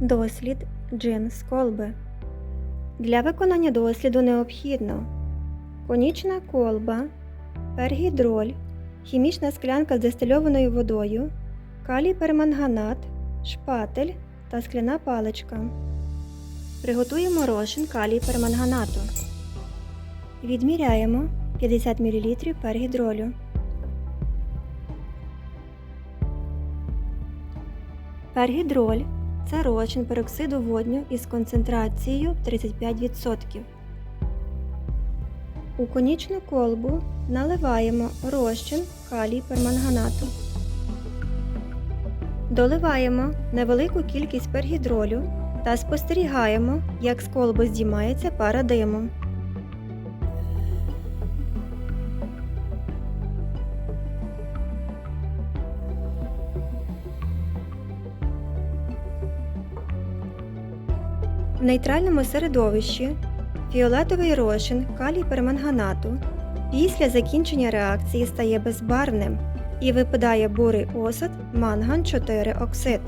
Дослід джин з колби. Для виконання досліду необхідно конічна колба, пергідроль, хімічна склянка з дистильованою водою, калій перманганат, шпатель та скляна паличка. Приготуємо розчин калій перманганату. Відміряємо 50 мл пергідролю. Пергідроль це розчин пероксиду водню із концентрацією 35%. У конічну колбу наливаємо розчин калій перманганату. Доливаємо невелику кількість пергідролю та спостерігаємо, як з колби здіймається пара диму. В нейтральному середовищі фіолетовий розчин калій перманганату після закінчення реакції стає безбарвним і випадає бурий осад манган 4 оксид.